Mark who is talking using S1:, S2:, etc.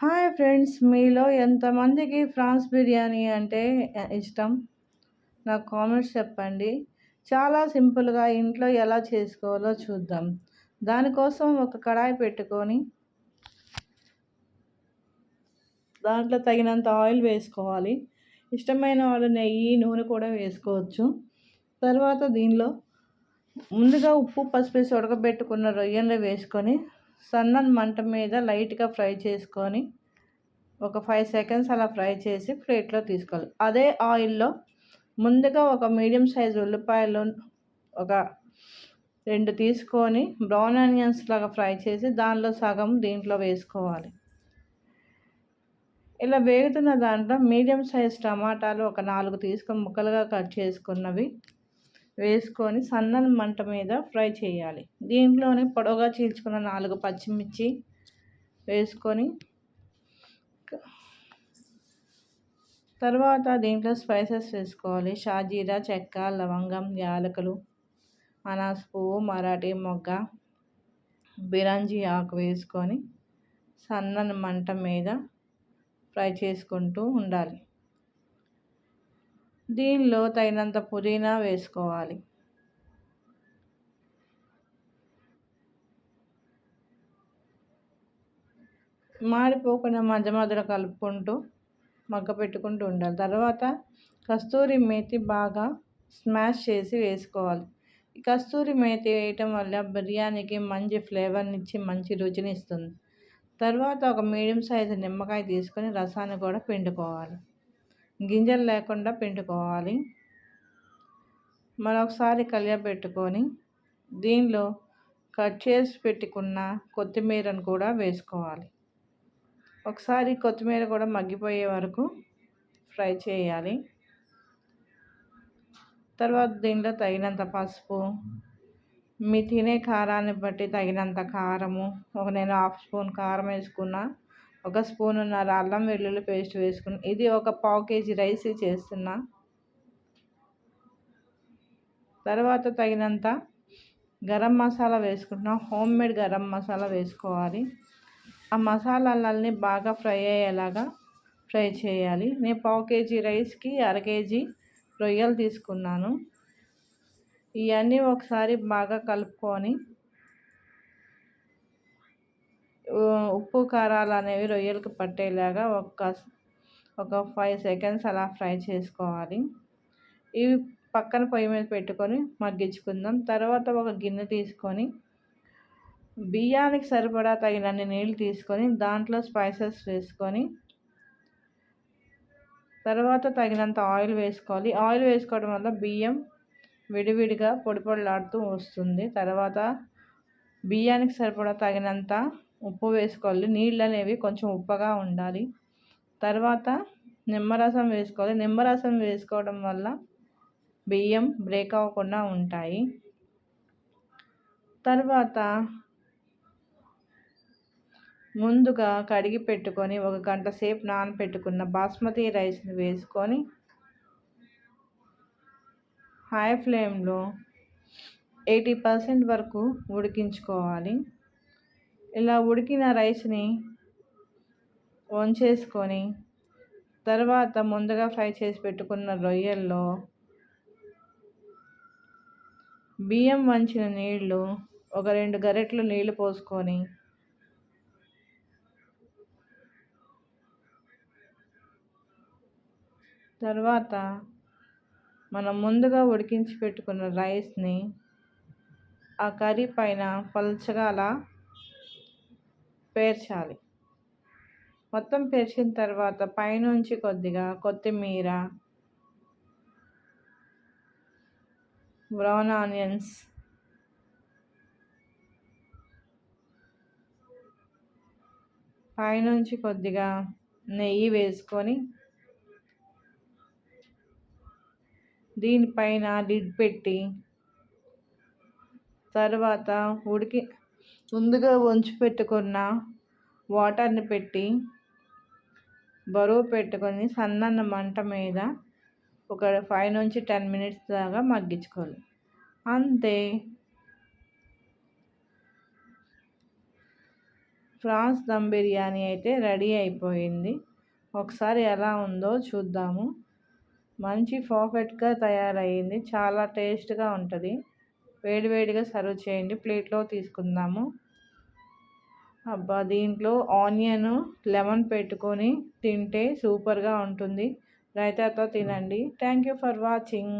S1: Hi friends మీలో ఎంతమందికి France biryani అంటే ఇష్టం? నాకు కామెంట్స్ చెప్పండి. చాలా సింపుల్గా ఇంట్లో ఎలా చేసుకోవాలో చూద్దాం. దానికోసం ఒక కడాయి పెట్టుకొని దాంట్లో తగినంత ఆయిల్ వేసుకోవాలి. ఇష్టమైన వాళ్ళు నెయ్యి నూనె కూడా వేసుకోవచ్చు. తర్వాత దీనిలో ముందుగా ఉప్పు పసుపు వేసి ఉడకబెట్టుకున్న రొయ్యలు వేసుకొని సన్నని మంట మీద లైట్గా ఫ్రై చేసుకొని ఒక ఫైవ్ సెకండ్స్ అలా ఫ్రై చేసి ప్లేట్లో తీసుకోవాలి. అదే ఆయిల్లో ముందుగా ఒక మీడియం సైజ్ ఉల్లిపాయలు ఒక రెండు తీసుకొని బ్రౌన్ ఆనియన్స్ లాగా ఫ్రై చేసి దానిలో సగం దీంట్లో వేసుకోవాలి. ఇలా వేగుతున్న దాంట్లో మీడియం సైజ్ టమాటాలు ఒక నాలుగు తీసుకొని ముక్కలుగా కట్ చేసుకున్నవి వేసుకొని సన్నని మంట మీద ఫ్రై చేయాలి. దీంట్లోనే పొడవుగా చీల్చుకున్న నాలుగు పచ్చిమిర్చి వేసుకొని తర్వాత దీంట్లో స్పైసెస్ వేసుకోవాలి. షాజీరా చెక్క లవంగం యాలకులు అనాస్ పువ్వు మరాఠీ మొగ్గ బిరంజీ ఆకు వేసుకొని సన్నని మంట మీద ఫ్రై చేసుకుంటూ ఉండాలి. దీనిలో తగినంత పుదీనా వేసుకోవాలి. మాడిపోకుండా మధ్య మధ్యలో కలుపుకుంటూ మగ్గ పెట్టుకుంటూ ఉండాలి. తర్వాత కస్తూరి మేతి బాగా స్మాష్ చేసి వేసుకోవాలి. ఈ కస్తూరి మేతి వేయటం వల్ల బిర్యానీకి మంచి ఫ్లేవర్ని ఇచ్చి మంచి రుచిని ఇస్తుంది. తర్వాత ఒక మీడియం సైజు నిమ్మకాయ తీసుకొని రసాన్ని కూడా పిండుకోవాలి. గింజలు లేకుండా పిండుకోవాలి. మరొకసారి కలియబెట్టుకొని దీనిలో కట్ చేసి పెట్టుకున్న కొత్తిమీరను కూడా వేసుకోవాలి. ఒకసారి కొత్తిమీర కూడా మగ్గిపోయే వరకు ఫ్రై చేయాలి. తర్వాత దీంట్లో తగినంత పసుపు మీ తినే కారాన్ని బట్టి తగినంత కారము ఒక నేను హాఫ్ స్పూన్ కారం వేసుకున్నా ఒక స్పూనున్నర అల్లం వెల్లుల్లి పేస్ట్ వేసుకుని ఇది ఒక పావు కేజీ రైస్ చేస్తున్నా. తర్వాత తగినంత గరం మసాలా వేసుకుంటున్నాం. హోమ్ మేడ్ గరం మసాలా వేసుకోవాలి. ఆ మసాలాలన్నీ బాగా ఫ్రై అయ్యేలాగా ఫ్రై చేయాలి. నేను పావు కేజీ రైస్కి అర కేజీ రొయ్యలు తీసుకున్నాను. ఇవన్నీ ఒకసారి బాగా కలుపుకొని ఉప్పు కారాలు అనేవి రొయ్యలకు పట్టేలాగా ఒక ఒక ఫైవ్ సెకండ్స్ అలా ఫ్రై చేసుకోవాలి. ఇవి పక్కన పొయ్యి మీద పెట్టుకొని మగ్గించుకుందాం. తర్వాత ఒక గిన్నె తీసుకొని బియ్యానికి సరిపడా తగినన్ని నీళ్ళు తీసుకొని దాంట్లో స్పైసెస్ వేసుకొని తర్వాత తగినంత ఆయిల్ వేసుకోవాలి. ఆయిల్ వేసుకోవడం వల్ల బియ్యం విడివిడిగా పొడి పొడిలాడుతూ వస్తుంది. తర్వాత బియ్యానికి సరిపడా తగినంత ఉప్పు వేసుకోవాలి. నీళ్ళు అనేవి కొంచెం ఉప్పగా ఉండాలి. తర్వాత నిమ్మరసం వేసుకోవాలి. నిమ్మరసం వేసుకోవడం వల్ల బియ్యం బ్రేక్ అవ్వకుండా ఉంటాయి. తర్వాత ముందుగా కడిగి పెట్టుకొని ఒక గంట సేపు నానబెట్టుకున్న బాస్మతి రైస్ని వేసుకొని హై ఫ్లేమ్లో ఎయిటీ పర్సెంట్ వరకు ఉడికించుకోవాలి. ఇలా ఉడికిన రైస్ని వంచేసుకొని తర్వాత ముందుగా ఫ్రై చేసి పెట్టుకున్న రొయ్యల్లో బియ్యం వంచిన నీళ్ళు ఒక రెండు గరెట్లు నీళ్ళు పోసుకొని తర్వాత మనం ముందుగా ఉడికించి పెట్టుకున్న రైస్ని ఆ కర్రీ పైన పలుచగా అలా పేర్చాలి. మొత్తం పేర్చిన తర్వాత పైనుంచి కొద్దిగా కొత్తిమీర బ్రౌన్ ఆనియన్స్ పైనుంచి కొద్దిగా నెయ్యి వేసుకొని దీనిపైన లిడ్ పెట్టి తర్వాత ఉడికి ముందుగా వంచి పెట్టుకున్న వాటర్ని పెట్టి బరువు పెట్టుకొని సన్నన్న మంట మీద ఒక ఫైవ్ నుంచి టెన్ మినిట్స్ దాకా మగ్గించుకోవాలి. అంతే. ఫ్రాన్స్ దమ్ బిర్యానీ అయితే రెడీ అయిపోయింది. ఒకసారి ఎలా ఉందో చూద్దాము. మంచి పర్ఫెక్ట్గా తయారయ్యింది చాలా టేస్ట్గా ఉంటుంది. వేడివేడిగా సర్వ్ చేయండి. ప్లేట్లో తీసుకుందాము. అబ్బా దీంట్లో ఆనియన్ లెమన్ పెట్టుకొని తింటే సూపర్గా ఉంటుంది. రైతాతో తినండి. Thank you for watching.